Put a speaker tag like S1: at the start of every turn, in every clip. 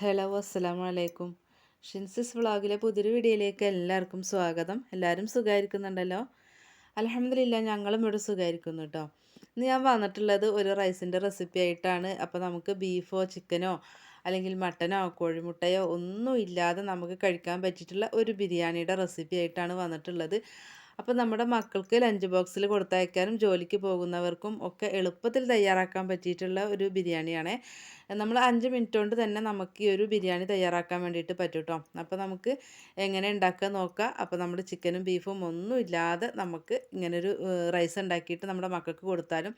S1: Hello അസ്സലാമു അലൈക്കും. ഷിൻസിസ് വ്ളോഗിലെ പുതിയൊരു വീഡിയോയിലേക്ക് എല്ലാവർക്കും സ്വാഗതം. എല്ലാവരും സുഖമായിരിക്കുന്നുണ്ടല്ലോ അലഹമില്ല ഞങ്ങളും ഇവിടെ സുഖമായിരിക്കുന്നു കേട്ടോ ഇന്ന് ഞാൻ വന്നിട്ടുള്ളത് ഒരു റൈസിന്റെ റെസിപ്പി ആയിട്ടാണ്. അപ്പോൾ നമുക്ക് ബീഫോ ചിക്കനോ അല്ലെങ്കിൽ മട്ടനോ കോഴിമുട്ടയോ ഒന്നും ഇല്ലാതെ നമുക്ക് കഴിക്കാൻ പറ്റിയിട്ടുള്ള ഒരു ബിരിയാണിയുടെ റെസിപ്പി ആയിട്ടാണ് വന്നിട്ടുള്ളത്. അപ്പോൾ നമ്മുടെ മക്കൾക്ക് ലഞ്ച് ബോക്സിൽ കൊടുത്തയക്കാനും ജോലിക്ക് പോകുന്നവർക്കും ഒക്കെ എളുപ്പത്തിൽ തയ്യാറാക്കാൻ പറ്റിയിട്ടുള്ള ഒരു ബിരിയാണിയാണ്. നമ്മൾ അഞ്ച് മിനിറ്റ് കൊണ്ട് തന്നെ നമുക്ക് ഈ ഒരു ബിരിയാണി തയ്യാറാക്കാൻ വേണ്ടിയിട്ട് പറ്റും കേട്ടോ അപ്പോൾ നമുക്ക് എങ്ങനെ ഉണ്ടാക്കുക നോക്കാം. അപ്പോൾ നമ്മൾ ചിക്കനും ബീഫും ഒന്നും ഇല്ലാതെ നമുക്ക് ഇങ്ങനൊരു റൈസ് ഉണ്ടാക്കിയിട്ട് നമ്മുടെ മക്കൾക്ക് കൊടുത്താലും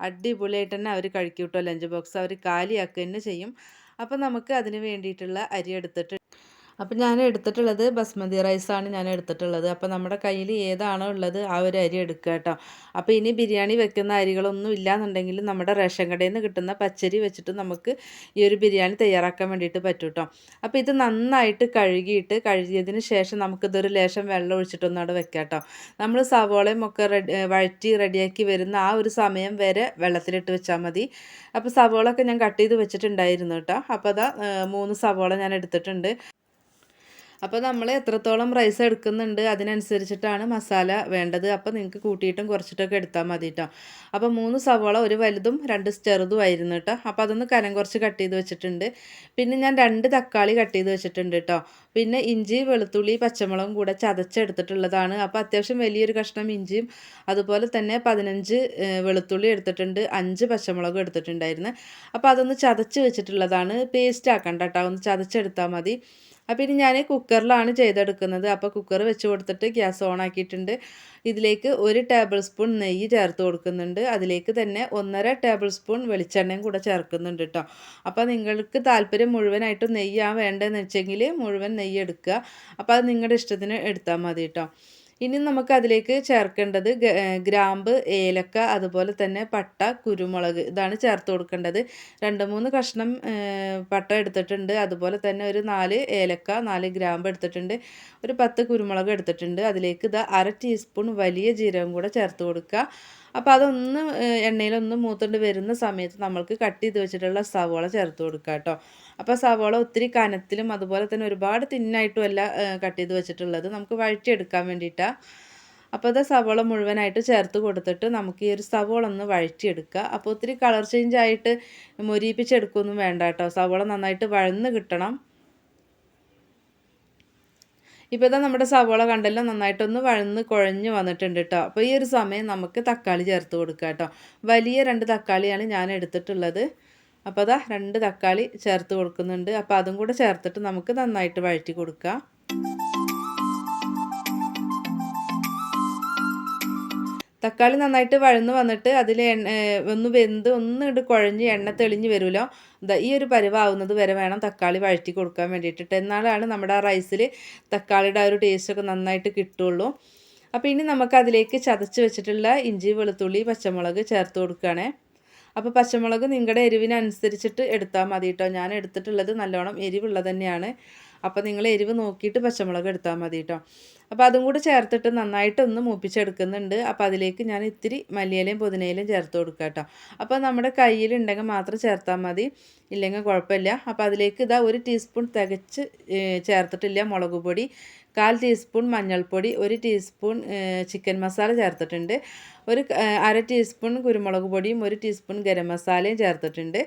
S1: അടിപൊളിയായിട്ട് തന്നെ അവർ കഴിക്കും കേട്ടോ ലഞ്ച് ബോക്സ് അവർ കാലിയാക്കുക തന്നെ ചെയ്യും. അപ്പോൾ നമുക്ക് അതിന് വേണ്ടിയിട്ടുള്ള അരി എടുത്തിട്ട് അപ്പോൾ ഞാൻ എടുത്തിട്ടുള്ളത് ബസ്മതി റൈസാണ് ഞാൻ എടുത്തിട്ടുള്ളത്. അപ്പോൾ നമ്മുടെ കയ്യിൽ ഏതാണോ ഉള്ളത് ആ ഒരു അരി എടുക്കുക കേട്ടോ. അപ്പോൾ ഇനി ബിരിയാണി വെക്കുന്ന അരികളൊന്നും ഇല്ലാന്നുണ്ടെങ്കിൽ നമ്മുടെ റേഷൻ കടയിൽ നിന്ന് കിട്ടുന്ന പച്ചരി വെച്ചിട്ട് നമുക്ക് ഈ ഒരു ബിരിയാണി തയ്യാറാക്കാൻ വേണ്ടിയിട്ട് പറ്റും കേട്ടോ. അപ്പോൾ ഇത് നന്നായിട്ട് കഴുകിയിട്ട് കഴുകിയതിന് ശേഷം നമുക്കിതൊരു ലേശം വെള്ളം ഒഴിച്ചിട്ടൊന്നും അവിടെ വെക്കാം കേട്ടോ. നമ്മൾ സവോളയും ഒക്കെ റെഡി വഴറ്റി റെഡിയാക്കി വരുന്ന ആ ഒരു സമയം വരെ വെള്ളത്തിലിട്ട് വെച്ചാൽ മതി. അപ്പോൾ സവോളൊക്കെ ഞാൻ കട്ട് ചെയ്ത് വെച്ചിട്ടുണ്ടായിരുന്നു കേട്ടോ. അപ്പോൾ അതാ മൂന്ന് സവോള ഞാൻ എടുത്തിട്ടുണ്ട്. അപ്പോൾ നമ്മൾ എത്രത്തോളം റൈസ് എടുക്കുന്നുണ്ട് അതിനനുസരിച്ചിട്ടാണ് മസാല വേണ്ടത്. അപ്പോൾ നിങ്ങൾക്ക് കൂട്ടിയിട്ടും കുറച്ചിട്ടൊക്കെ എടുത്താൽ മതി കേട്ടോ അപ്പോൾ മൂന്ന് സവോള ഒരു വലുതും രണ്ട് ചെറുതും ആയിരുന്നു കേട്ടോ അപ്പോൾ അതൊന്ന് കനം കുറച്ച് കട്ട് ചെയ്ത് വെച്ചിട്ടുണ്ട്. പിന്നെ ഞാൻ രണ്ട് തക്കാളി കട്ട് ചെയ്ത് വെച്ചിട്ടുണ്ട് കേട്ടോ പിന്നെ ഇഞ്ചി വെളുത്തുള്ളി പച്ചമുളകും കൂടെ ചതച്ചെടുത്തിട്ടുള്ളതാണ്. അപ്പോൾ അത്യാവശ്യം വലിയൊരു കഷ്ണം ഇഞ്ചിയും അതുപോലെ തന്നെ പതിനഞ്ച് വെളുത്തുള്ളി എടുത്തിട്ടുണ്ട്. അഞ്ച് പച്ചമുളകും എടുത്തിട്ടുണ്ടായിരുന്നു. അപ്പോൾ അതൊന്ന് ചതച്ച് വെച്ചിട്ടുള്ളതാണ്. പേസ്റ്റ് ആക്കണ്ട കേട്ടോ ഒന്ന് ചതച്ചെടുത്താൽ മതി. അപ്പോൾ ഇനി ഞാൻ കുക്കറിലാണ് ചെയ്തെടുക്കുന്നത്. അപ്പോൾ കുക്കർ വെച്ച് കൊടുത്തിട്ട് ഗ്യാസ് ഓൺ ആക്കിയിട്ടുണ്ട്. ഇതിലേക്ക് ഒരു ടേബിൾ സ്പൂൺ നെയ്യ് ചേർത്ത് കൊടുക്കുന്നുണ്ട്. അതിലേക്ക് തന്നെ ഒന്നര ടേബിൾ സ്പൂൺ വെളിച്ചെണ്ണയും കൂടെ ചേർക്കുന്നുണ്ട് കേട്ടോ അപ്പോൾ നിങ്ങൾക്ക് താല്പര്യം മുഴുവനായിട്ട് നെയ്യാണ് വേണ്ടതെന്ന് വെച്ചെങ്കിൽ മുഴുവൻ നെയ്യ് എടുക്കുക. അപ്പോൾ അത് നിങ്ങളുടെ ഇഷ്ടത്തിന് എടുത്താൽ മതി കേട്ടോ ഇനി നമുക്ക് അതിലേക്ക് ചേർക്കേണ്ടത് ഗ്രാമ്പ് ഏലക്ക അതുപോലെ തന്നെ പട്ട കുരുമുളക് ഇതാണ് ചേർത്ത് കൊടുക്കേണ്ടത്. രണ്ട് മൂന്ന് കഷ്ണം പട്ട എടുത്തിട്ടുണ്ട്. അതുപോലെ തന്നെ ഒരു നാല് ഏലക്ക നാല് ഗ്രാമ്പ് എടുത്തിട്ടുണ്ട്. ഒരു പത്ത് കുരുമുളക് എടുത്തിട്ടുണ്ട്. അതിലേക്ക് ഇത് അര ടീസ്പൂൺ വലിയ ജീരകം കൂടെ ചേർത്ത് കൊടുക്കുക. അപ്പോൾ അതൊന്ന് എണ്ണയിലൊന്ന് മൂത്തുകൊണ്ട് വരുന്ന സമയത്ത് നമ്മൾക്ക് കട്ട് ചെയ്ത് വെച്ചിട്ടുള്ള സവോള ചേർത്ത് കൊടുക്കുക കേട്ടോ. അപ്പോൾ സവോള ഒത്തിരി കനത്തിലും അതുപോലെ തന്നെ ഒരുപാട് തിന്നായിട്ടും അല്ല കട്ട് ചെയ്ത് വെച്ചിട്ടുള്ളത്. നമുക്ക് വഴറ്റിയെടുക്കാൻ വേണ്ടിയിട്ടാണ് അപ്പോൾ അത് സവോള മുഴുവനായിട്ട് ചേർത്ത് കൊടുത്തിട്ട് നമുക്ക് ഈ ഒരു സവോള ഒന്ന് വഴറ്റിയെടുക്കുക അപ്പോൾ ഒത്തിരി കളർ ചേഞ്ച് ആയിട്ട് മൊരിയിപ്പിച്ചെടുക്കുകയൊന്നും വേണ്ട കേട്ടോ. സവോള നന്നായിട്ട് വഴന്ന് കിട്ടണം. ഇപ്പോൾ ഇതാ നമ്മുടെ സവോള കണ്ടല്ലോ നന്നായിട്ടൊന്ന് വഴന്ന് കുഴഞ്ഞ് വന്നിട്ടുണ്ട് കേട്ടോ. അപ്പോൾ ഈ ഒരു സമയം നമുക്ക് തക്കാളി ചേർത്ത് കൊടുക്കുക കേട്ടോ. വലിയ രണ്ട് തക്കാളിയാണ് ഞാൻ എടുത്തിട്ടുള്ളത്. അപ്പോൾ അതാ രണ്ട് തക്കാളി ചേർത്ത് കൊടുക്കുന്നുണ്ട്. അപ്പോൾ അതും കൂടെ ചേർത്തിട്ട് നമുക്ക് നന്നായിട്ട് വഴറ്റി കൊടുക്കാം. തക്കാളി നന്നായിട്ട് വഴന്ന് വന്നിട്ട് അതിൽ ഒന്ന് വെന്ത് ഒന്ന് ഇട്ട് കുഴഞ്ഞ് എണ്ണ തെളിഞ്ഞ് വരുമല്ലോ. ഈ ഒരു പരിവാവുന്നത് വരെ വേണം തക്കാളി വഴറ്റി കൊടുക്കാൻ വേണ്ടിയിട്ട്. എന്നാലാണ് നമ്മുടെ ആ റൈസിൽ തക്കാളിയുടെ ആ ഒരു ടേസ്റ്റൊക്കെ നന്നായിട്ട് കിട്ടുള്ളൂ. അപ്പോൾ ഇനി നമുക്ക് അതിലേക്ക് ചതച്ച് വെച്ചിട്ടുള്ള ഇഞ്ചി വെളുത്തുള്ളി പച്ചമുളക് ചേർത്ത് കൊടുക്കുകയാണേ. അപ്പോൾ പച്ചമുളക് നിങ്ങളുടെ എരിവിനനുസരിച്ചിട്ട് എടുത്താൽ മതി കേട്ടോ ഞാൻ എടുത്തിട്ടുള്ളത് നല്ലോണം എരിവുള്ളത് തന്നെയാണ്. അപ്പോൾ നിങ്ങൾ എരിവ് നോക്കിയിട്ട് പച്ചമുളക് എടുത്താൽ മതി കേട്ടോ അപ്പോൾ അതും കൂടി ചേർത്തിട്ട് നന്നായിട്ടൊന്ന് മൂപ്പിച്ചെടുക്കുന്നുണ്ട്. അപ്പോൾ അതിലേക്ക് ഞാൻ ഇത്തിരി മല്ലിയിലയും പുതിനയിലയും ചേർത്ത് കൊടുക്കുക കേട്ടോ അപ്പോൾ നമ്മുടെ കയ്യിലുണ്ടെങ്കിൽ മാത്രം ചേർത്താൽ മതി. ഇല്ലെങ്കിൽ കുഴപ്പമില്ല. അപ്പോൾ അതിലേക്ക് ഇതാ ഒരു ടീസ്പൂൺ തികച്ച് ചേർത്തിട്ടില്ല മുളക് പൊടി. കാൽ ടീസ്പൂൺ മഞ്ഞൾപ്പൊടി ഒരു ടീസ്പൂൺ ചിക്കൻ മസാല ചേർത്തിട്ടുണ്ട്. ഒരു അര ടീസ്പൂൺ കുരുമുളക് പൊടിയും ഒരു ടീസ്പൂൺ ഗരം മസാലയും ചേർത്തിട്ടുണ്ട്.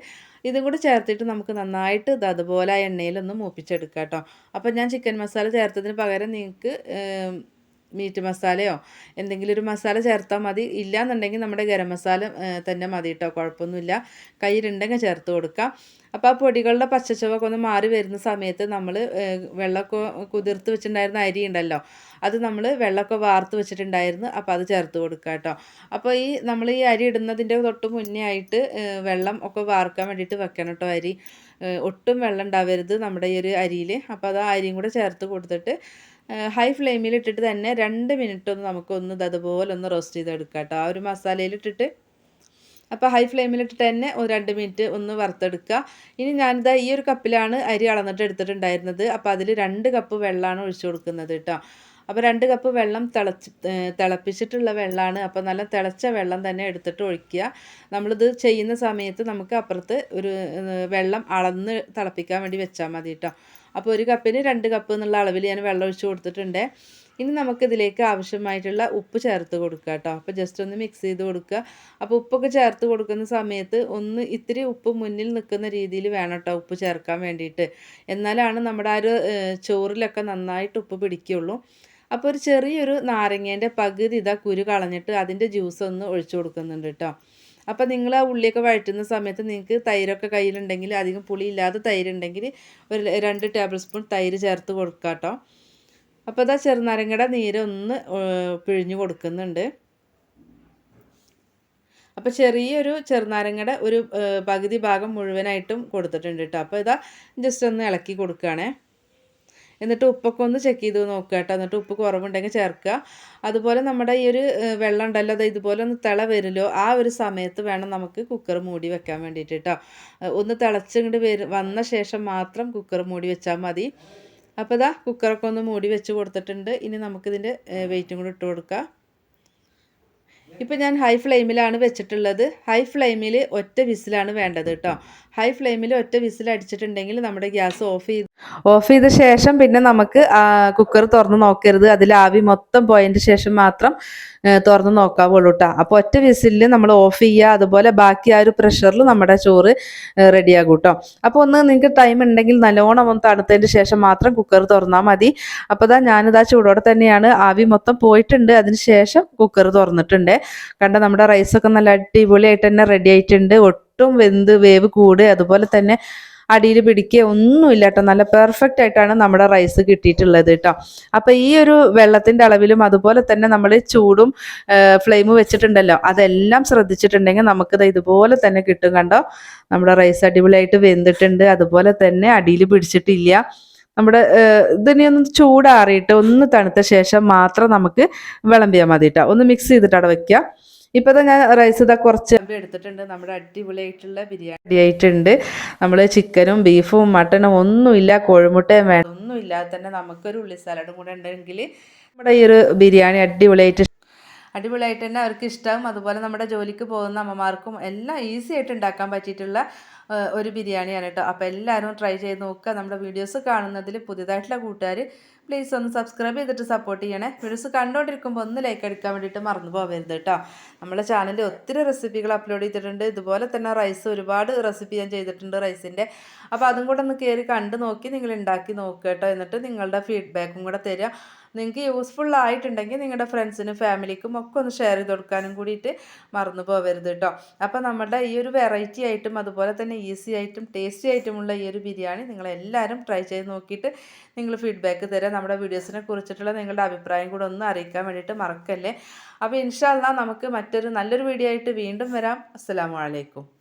S1: ഇതും കൂടി ചേർത്തിട്ട് നമുക്ക് നന്നായിട്ട് ഇത് അതുപോലെ ആ എണ്ണയിലൊന്ന് മൂപ്പിച്ചെടുക്കാം കേട്ടോ. അപ്പോൾ ഞാൻ ചിക്കൻ മസാല ചേർത്തതിന് പകരം നിങ്ങൾക്ക് മീറ്റ് മസാലയോ എന്തെങ്കിലും ഒരു മസാല ചേർത്താൽ മതി. ഇല്ലയെന്നുണ്ടെങ്കിൽ നമ്മുടെ ഗരം മസാല തന്നെ മതി കേട്ടോ കുഴപ്പമൊന്നുമില്ല. കയ്യിലുണ്ടെങ്കിൽ ചേർത്ത് കൊടുക്കാം. അപ്പോൾ ആ പൊടികളുടെ പച്ചച്ചവൊക്കെ ഒന്ന് മാറി വരുന്ന സമയത്ത് നമ്മൾ വെള്ളമൊക്കെ കുതിർത്ത് വെച്ചിട്ടുണ്ടായിരുന്ന അരി ഉണ്ടല്ലോ അത് നമ്മൾ വെള്ളമൊക്കെ വാർത്ത് വെച്ചിട്ടുണ്ടായിരുന്നു. അപ്പോൾ അത് ചേർത്ത് കൊടുക്കുക കേട്ടോ അപ്പോൾ ഈ നമ്മൾ ഈ അരി ഇടുന്നതിന്റെ തൊട്ട് മുന്നേ ആയിട്ട് വെള്ളം ഒക്കെ വാർക്കാൻ വേണ്ടിയിട്ട് വെക്കണം കേട്ടോ അരി. ഒട്ടും വെള്ളം ഉണ്ടാവരുത് നമ്മുടെ ഈ ഒരു അരിയിൽ അപ്പോൾ അത് ആ അരിയും കൂടെ ചേർത്ത് കൊടുത്തിട്ട് ഹൈ ഫ്ലെയിമിൽ ഇട്ടിട്ട് തന്നെ രണ്ട് മിനിറ്റ് ഒന്ന് നമുക്കൊന്ന് അതുപോലെ ഒന്ന് റോസ്റ്റ് ചെയ്തെടുക്കാം കേട്ടോ ആ ഒരു മസാലയിലിട്ടിട്ട് അപ്പോൾ ഹൈ ഫ്ലെയിമിൽ ഇട്ടിട്ട് തന്നെ ഒരു രണ്ട് മിനിറ്റ് ഒന്ന് വറുത്തെടുക്കുക ഇനി ഞാനിതാ ഈ ഒരു കപ്പിലാണ് അരി അളന്നിട്ട് എടുത്തിട്ടുണ്ടായിരുന്നത്. അപ്പോൾ അതിൽ രണ്ട് കപ്പ് വെള്ളമാണ് ഒഴിച്ചു കൊടുക്കുന്നത് കേട്ടോ അപ്പോൾ രണ്ട് കപ്പ് വെള്ളം തിളച്ച് തിളപ്പിച്ചിട്ടുള്ള വെള്ളമാണ് അപ്പോൾ നല്ല തിളച്ച വെള്ളം തന്നെ എടുത്തിട്ട് ഒഴിക്കുക. നമ്മളിത് ചെയ്യുന്ന സമയത്ത് നമുക്ക് അപ്പുറത്ത് ഒരു വെള്ളം അളന്ന് തിളപ്പിക്കാൻ വേണ്ടി വെച്ചാൽ മതി കേട്ടോ അപ്പോൾ ഒരു കപ്പിന് രണ്ട് കപ്പ് എന്നുള്ള അളവിൽ ഞാൻ വെള്ളം ഒഴിച്ച് കൊടുത്തിട്ടുണ്ട്. ഇനി നമുക്കിതിലേക്ക് ആവശ്യമായിട്ടുള്ള ഉപ്പ് ചേർത്ത് കൊടുക്കുക കേട്ടോ. അപ്പോൾ ജസ്റ്റ് ഒന്ന് മിക്സ് ചെയ്ത് കൊടുക്കുക. അപ്പോൾ ഉപ്പൊക്കെ ചേർത്ത് കൊടുക്കുന്ന സമയത്ത് ഒന്ന് ഇത്തിരി ഉപ്പ് മുന്നിൽ നിൽക്കുന്ന രീതിയിൽ വേണം കേട്ടോ ഉപ്പ് ചേർക്കാൻ വേണ്ടിയിട്ട്. എന്നാലാണ് നമ്മുടെ ആ ഒരു ചോറിലൊക്കെ നന്നായിട്ട് ഉപ്പ് പിടിക്കുകയുള്ളൂ. അപ്പോൾ ഒരു ചെറിയൊരു നാരങ്ങേന്റെ പകുതി ഇതാ കുരു കളഞ്ഞിട്ട് അതിന്റെ ജ്യൂസ് ഒന്ന് ഒഴിച്ചു കൊടുക്കുന്നുണ്ട് കേട്ടോ. അപ്പോൾ നിങ്ങൾ ആ ഉള്ളിയൊക്കെ വഴറ്റുന്ന സമയത്ത് നിങ്ങൾക്ക് തൈരൊക്കെ കയ്യിലുണ്ടെങ്കിൽ അധികം പുളിയില്ലാതെ തൈരുണ്ടെങ്കിൽ ഒരു രണ്ട് ടേബിൾ സ്പൂൺ തൈര് ചേർത്ത് കൊടുക്കുക കേട്ടോ അപ്പോൾ ഇതാ ചെറുനാരങ്ങയുടെ നീര് ഒന്ന് പിഴിഞ്ഞ് കൊടുക്കുന്നുണ്ട്. അപ്പോൾ ചെറിയൊരു ചെറുനാരങ്ങയുടെ ഒരു പകുതി ഭാഗം മുഴുവനായിട്ടും കൊടുത്തിട്ടുണ്ട് കേട്ടോ അപ്പോൾ ഇതാ ജസ്റ്റ് ഒന്ന് ഇളക്കി കൊടുക്കുകയാണേ എന്നിട്ട് ഉപ്പൊക്കെ ഒന്ന് ചെക്ക് ചെയ്ത് നോക്കുക കേട്ടോ. എന്നിട്ട് ഉപ്പ് കുറവുണ്ടെങ്കിൽ ചേർക്കുക. അതുപോലെ നമ്മുടെ ഈ ഒരു വെള്ളം ഉണ്ടല്ലോ അത് ഇതുപോലെ ഒന്ന് തിള വരുമല്ലോ ആ ഒരു സമയത്ത് വേണം നമുക്ക് കുക്കർ മൂടി വെക്കാൻ വേണ്ടിയിട്ട് കേട്ടോ. ഒന്ന് തിളച്ചിങ്ങോട്ട് വരും വന്ന ശേഷം മാത്രം കുക്കർ മൂടി വെച്ചാൽ മതി. അപ്പോൾ ഇതാ കുക്കറൊക്കെ ഒന്ന് മൂടി വെച്ച് കൊടുത്തിട്ടുണ്ട്. ഇനി നമുക്കിതിന്റെ വെയിറ്റും കൂടി ഇട്ട് കൊടുക്കാം. ഇപ്പം ഞാൻ ഹൈ ഫ്ലെയിമിലാണ് വെച്ചിട്ടുള്ളത്. ഹൈ ഫ്ലെയിമിൽ ഒറ്റ വിസിലാണ് വേണ്ടത് കേട്ടോ ഹൈ ഫ്ലെയിമിൽ ഒറ്റ വിസിൽ അടിച്ചിട്ടുണ്ടെങ്കിൽ നമ്മുടെ ഗ്യാസ് ഓഫ് ചെയ്ത് ഓഫ് ചെയ്ത ശേഷം പിന്നെ നമുക്ക് കുക്കർ തുറന്ന് നോക്കരുത്. അതിൽ ആവി മൊത്തം പോയതിന് ശേഷം മാത്രം തുറന്ന് നോക്കാവുള്ളൂ കേട്ടോ അപ്പോൾ ഒറ്റ വിസിലിൽ നമ്മൾ ഓഫ് ചെയ്യുക. അതുപോലെ ബാക്കി ആ ഒരു പ്രഷറിൽ നമ്മുടെ ചോറ് റെഡിയാകും കേട്ടോ അപ്പോൾ ഒന്ന് നിങ്ങൾക്ക് ടൈം ഉണ്ടെങ്കിൽ നല്ലോണം ഒന്ന് തണുത്തതിന് ശേഷം മാത്രം കുക്കർ തുറന്നാൽ മതി. അപ്പോൾ ഇതാ ഞാനിതാ ചൂടോടെ തന്നെയാണ്. ആവി മൊത്തം പോയിട്ടുണ്ട്. അതിന് ശേഷം കുക്കർ തുറന്നിട്ടുണ്ട്. കണ്ട നമ്മുടെ റൈസൊക്കെ നല്ല അടിപൊളിയായിട്ട് തന്നെ റെഡി ആയിട്ടുണ്ട്. ഒട്ടും വെന്ത് വേവ് കൂട്. അതുപോലെ തന്നെ അടിയിൽ പിടിക്കുക ഒന്നുമില്ല കേട്ടോ. നല്ല പെർഫെക്റ്റ് ആയിട്ടാണ് നമ്മുടെ റൈസ് കിട്ടിയിട്ടുള്ളത് കേട്ടോ. അപ്പോൾ ഈ ഒരു വെള്ളത്തിന്റെ അളവിലും അതുപോലെ തന്നെ നമ്മൾ ചൂടും ഫ്ലെയിം വെച്ചിട്ടുണ്ടല്ലോ. അതെല്ലാം ശ്രദ്ധിച്ചിട്ടുണ്ടെങ്കിൽ നമുക്കിത് ഇതുപോലെ തന്നെ കിട്ടും കണ്ടോ. നമ്മുടെ റൈസ് അടിപൊളിയായിട്ട് വെന്തിട്ടുണ്ട്. അതുപോലെ തന്നെ അടിയിൽ പിടിച്ചിട്ടില്ല. നമ്മുടെ ഇതിനെ ഒന്ന് ചൂടാറിയിട്ട് ഒന്ന് തണുത്ത ശേഷം മാത്രം നമുക്ക് വിളമ്പിയാൽ മതി കേട്ടോ ഒന്ന് മിക്സ് ചെയ്തിട്ട് അവിടെ വെക്കുക തന്നെ ഞാൻ റൈസ് ഇതാ കുറച്ച് എടുത്തിട്ടുണ്ട്. നമ്മുടെ അടിപൊളിയായിട്ടുള്ള ബിരിയാണി ആയിട്ടുണ്ട്. നമ്മൾ ചിക്കനും ബീഫും മട്ടനും ഒന്നുമില്ല കോഴിമുട്ടയും വേണം ഒന്നുമില്ലാതെ തന്നെ നമുക്കൊരു ഉള്ളി സലാഡും കൂടെ ഉണ്ടെങ്കിൽ നമ്മുടെ ഈ ഒരു ബിരിയാണി അടിപൊളിയായിട്ട് അടിപൊളിയായിട്ട് തന്നെ അവർക്ക് ഇഷ്ടവും അതുപോലെ നമ്മുടെ ജോലിക്ക് പോകുന്ന അമ്മമാർക്കും എല്ലാം ഈസി ആയിട്ട് ഉണ്ടാക്കാൻ പറ്റിയിട്ടുള്ള ഒരു ബിരിയാണിയാണ് കേട്ടോ അപ്പോൾ എല്ലാവരും ട്രൈ ചെയ്ത് നോക്കുക. നമ്മുടെ വീഡിയോസ് കാണുന്നതിൽ പുതിയതായിട്ടുള്ള കൂട്ടുകാർ പ്ലീസ് ഒന്ന് സബ്സ്ക്രൈബ് ചെയ്തിട്ട് സപ്പോർട്ട് ചെയ്യണേ. വീഡിയോസ് കണ്ടുകൊണ്ടിരിക്കുമ്പോൾ ഒന്ന് ലൈക്ക് അടിക്കാൻ വേണ്ടിയിട്ട് മറന്നു പോകരുത് കേട്ടോ നമ്മുടെ ചാനലിൽ ഒത്തിരി റെസിപ്പികൾ അപ്ലോഡ് ചെയ്തിട്ടുണ്ട്. ഇതുപോലെ തന്നെ റൈസ് ഒരുപാട് റെസിപ്പി ഞാൻ ചെയ്തിട്ടുണ്ട് റൈസിന്റെ അപ്പോൾ അതും കൂടെ ഒന്ന് കയറി കണ്ട് നോക്കി നിങ്ങൾ ഉണ്ടാക്കി നോക്കുക കേട്ടോ എന്നിട്ട് നിങ്ങളുടെ ഫീഡ്ബാക്കും കൂടെ തരിക. നിങ്ങൾക്ക് യൂസ്ഫുൾ ആയിട്ടുണ്ടെങ്കിൽ നിങ്ങളുടെ ഫ്രണ്ട്സിനും ഫാമിലിക്കും ഒക്കെ ഒന്ന് ഷെയർ ചെയ്ത് കൊടുക്കാനും കൂടിയിട്ട് മറന്നു പോകരുത് കേട്ടോ അപ്പോൾ നമ്മുടെ ഈ ഒരു വെറൈറ്റി ആയിട്ടും അതുപോലെ തന്നെ ഈസി ആയിട്ടും ടേസ്റ്റി ആയിട്ടുമുള്ള ഈ ഒരു ബിരിയാണി നിങ്ങളെല്ലാവരും ട്രൈ ചെയ്ത് നോക്കിയിട്ട് നിങ്ങൾ ഫീഡ്ബാക്ക് തരാം. നമ്മുടെ വീഡിയോസിനെ കുറിച്ചിട്ടുള്ള നിങ്ങളുടെ അഭിപ്രായം കൂടെ ഒന്ന് അറിയിക്കാൻ വേണ്ടിയിട്ട് മറക്കല്ലേ. അപ്പോൾ ഇൻഷാല്ല നമുക്ക് മറ്റൊരു നല്ലൊരു വീഡിയോ ആയിട്ട് വീണ്ടും വരാം. അസ്സാം അലൈക്കും.